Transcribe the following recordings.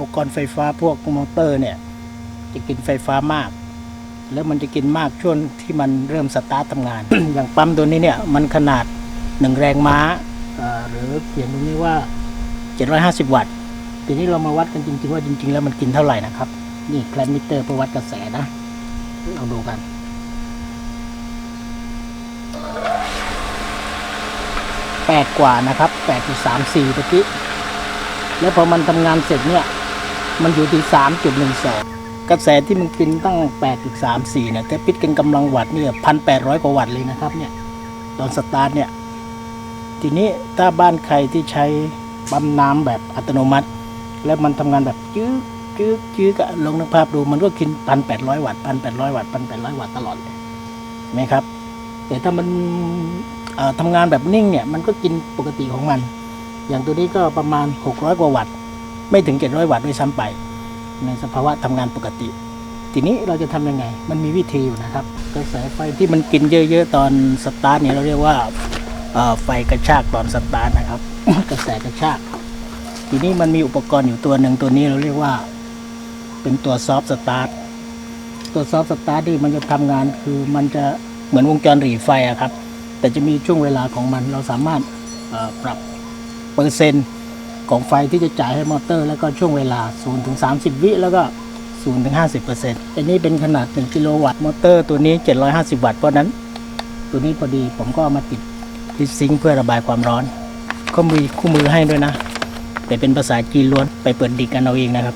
ปกรณ์ไฟฟ้าพวกมอเตอร์เนี่ย จะกินไฟฟ้ามาก แล้วมันจะกินมากช่วงที่มันเริ่มสตาร์ททำงาน อย่างปั๊มตัวนี้เนี่ยมันขนาดหนึ่งแรงม้าหรือเขียนตรงนี้ว่า 750 วัตต์ทีนี้เรามาวัดกันจริง ๆ ว่าจริง ๆ แล้วมันกินเท่าไหร่นะครับ นี่แคลมิเตอร์เพื่อวัดกระแสนะเราดูกันแปดกว่านะครับแปดจุดสามสี่ตะกี้แล้วพอมันทำงานเสร็จเนี่ย มันอยู่ที่สามจุดหนึ่งสองกระแสที่มันกินตั้งแปดจุดสามสี่เนี่ยถ้าพิดกันกำลังวัตต์เนี่ยพันแปดร้อยกว่าวัตต์เลยนะครับเนี่ยตอนสตาร์ทเนี่ย ทีนี้ถ้าบ้านใครที่ใช้ปั๊มน้ำแบบอัตโนมัติ แล้วมันทำงานแบบจื้อจื้อจื้อก็ลองนึกภาพดูมันก็กินพันแปดร้อยวัตต์พันแปดร้อยวัตต์พันแปดร้อยวัตต์ตลอดเลยเห็นไหมครับ แต่ถ้ามันทำงานแบบนิ่งเนี่ย มันก็กินปกติของมัน อย่างตัวนี้ก็ประมาณ600กว่าวัตต์ ไม่ถึง 700 วัตต์ด้วยซ้ำไป ในสภาวะทำงานปกติ ทีนี้เราจะทำยังไง มันมีวิธีอยู่นะครับ กระแสไฟที่มันกินเยอะ ๆ ตอนสตาร์ทเนี่ยเราเรียกว่าไฟกระชากตอนสตาร์ทนะครับ กระแสกระชาก ทีนี้มันมีอุปกรณ์อยู่ตัวหนึ่งตัวนี้เราเรียกว่า เป็นตัวซอฟต์สตาร์ทตัวซอฟต์สตาร์ทที่มันจะทำงานคือมันจะเหมือนวงจรหรีไฟอะครับ แต่จะมีช่วงเวลาของมันเราสามารถปรับเปอร์เซ็นต์ ของไฟที่จะจ่ายให้มอเตอร์ แล้วก็ช่วงเวลา 0 ถึง 30 วิแล้วก็ 0 ถึง 50เปอร์เซ็นต์อันนี้เป็นขนาด 1 กิโลวัตต์มอเตอร์ตัวนี้ 750 วัตต์เพราะนั้น ตัวนี้พอดีผมก็เอามาติดที่ซิงค์เพื่อระบายความร้อนเขามีคู่มือให้ด้วยนะแต่เป็นภาษาจีนล้วนไปเปิดดิกกันเอาเองนะครับ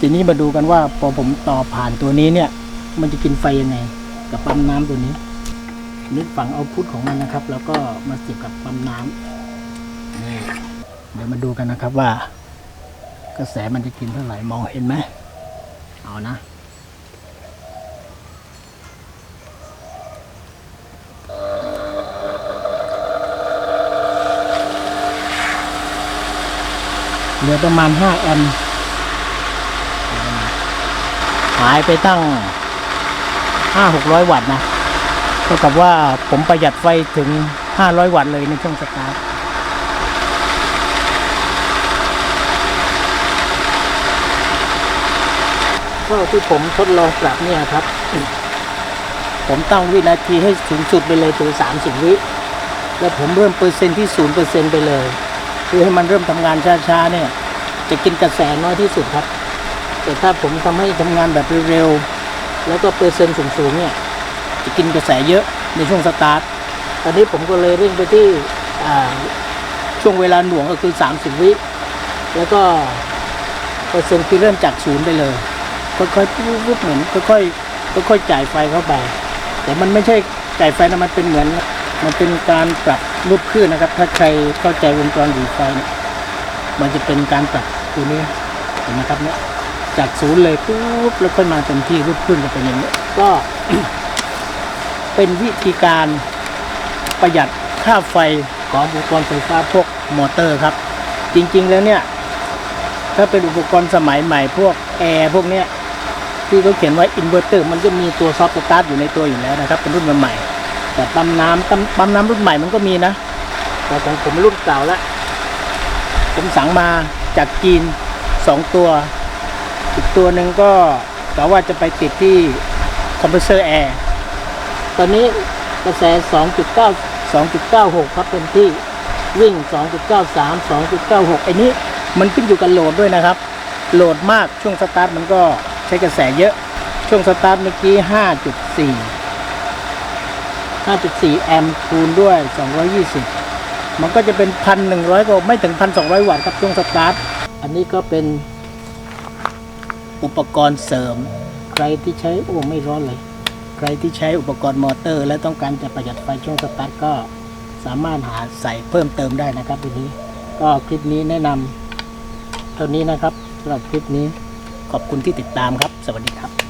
ทีนี้มาดูกันว่าพอผมต่อผ่านตัวนี้เนี่ย มันจะกินไฟยังไง กับปั๊มน้ำตัวนี้นึกฝั่งเอาพุทของมันนะครับ แล้วก็มาเสียบกับปั๊มน้ำนี่ เดี๋ยวมาดูกันนะครับว่า กระแสมันจะกินเท่าไหร่มองเห็นไหมเอานะเหลือประมาณ 5 แอมป์หายไปตั้ง 5 600 วัตต์นะ เท่ากับว่าผมประหยัดไฟถึง 500 วัตต์เลยในช่วงสตาร์ท ก็ที่ผมทดลองปรับเนี่ยครับ ผมตั้งวินาทีให้สูงสุดไปเลยถึง 30 วิแล้วผมเริ่มเปอร์เซ็นต์ที่0%ไปเลยคือให้มันเริ่มทำงานช้าๆเนี่ย จะกินกระแสน้อยที่สุดครับ แต่ถ้าผมทำให้ทำงานแบบเร็วๆแล้วก็เปอร์เซ็นต์สูงๆเนี่ยจะกินกระแสเยอะในช่วงสตาร์ทตอนนี้ผมก็เลยเร่งไปที่ช่วงเวลาหน่วงก็คือ 30 วิแล้วก็เปอร์เซ็นต์คือเริ่มจากศูนย์ไปเลย ค่อยๆปุ๊บเหมือนค่อยๆค่อยๆจ่ายไฟเข้าไป แต่มันไม่ใช่จ่ายไฟนะมันเป็นเหมือน มันเป็นการปรับรูปคลื่นนะครับ ถ้าใครเข้าใจวงจรหรีไฟเนี่ยมันจะเป็นการปรับตัวนี้เห็นไหมครับเนี่ยจากศูนย์เลยปุ๊บแล้วค่อยมาเต็มที่รูปขึ้นจะเป็นอย่างนี้ก็เป็นวิธีการประหยัดค่าไฟของอุปกรณ์ไฟฟ้าพวกมอเตอร์ครับ จริงๆแล้วเนี่ย ถ้าเป็นอุปกรณ์สมัยใหม่พวกแอร์พวกเนี้ย ที่เขาเขียนไว้อินเวอร์เตอร์มันก็มีตัวซอฟต์สตาร์ทอยู่ในตัวอยู่แล้วนะครับ เป็นรุ่นใหม่ๆแต่ปั๊มน้ำปั๊มปั๊มน้ำรุ่นใหม่มันก็มีนะ แต่ของผมรุ่นเก่าล้วผมสั่งมาจากจีนสองตัว อีกตัวหนึ่งก็กะว่าจะไปติดที่คอมเพรสเซอร์แอร์ตอนนี้กระแส 2.9 2.96 ครับเป็นที่วิ่ง 2.93 2.96ไอ้นี้มันขึ้นอยู่กับโหลดด้วยนะครับ โหลดมากช่วงสตาร์ทมันก็ ใช้กระแสเยอะ ช่วงสตาร์ทเมื่อกี้ 5.4 5.4 แอมป์คูณด้วย 220 มันก็จะเป็นพันหนึ่งร้อยกว่าไม่ถึงพันสองร้อยวัตต์ครับช่วงสตาร์ท อันนี้ก็เป็นอุปกรณ์เสริม ใครที่ใช้โอ้ไม่ร้อนเลย ใครที่ใช้อุปกรณ์มอเตอร์ และต้องการจะประหยัดไฟช่วงสตาร์ทก็สามารถหาใส่เพิ่มเติมได้นะครับทีนี้ ก็คลิปนี้แนะนำเท่านี้นะครับสำหรับคลิปนี้ ขอบคุณที่ติดตามครับ สวัสดีครับ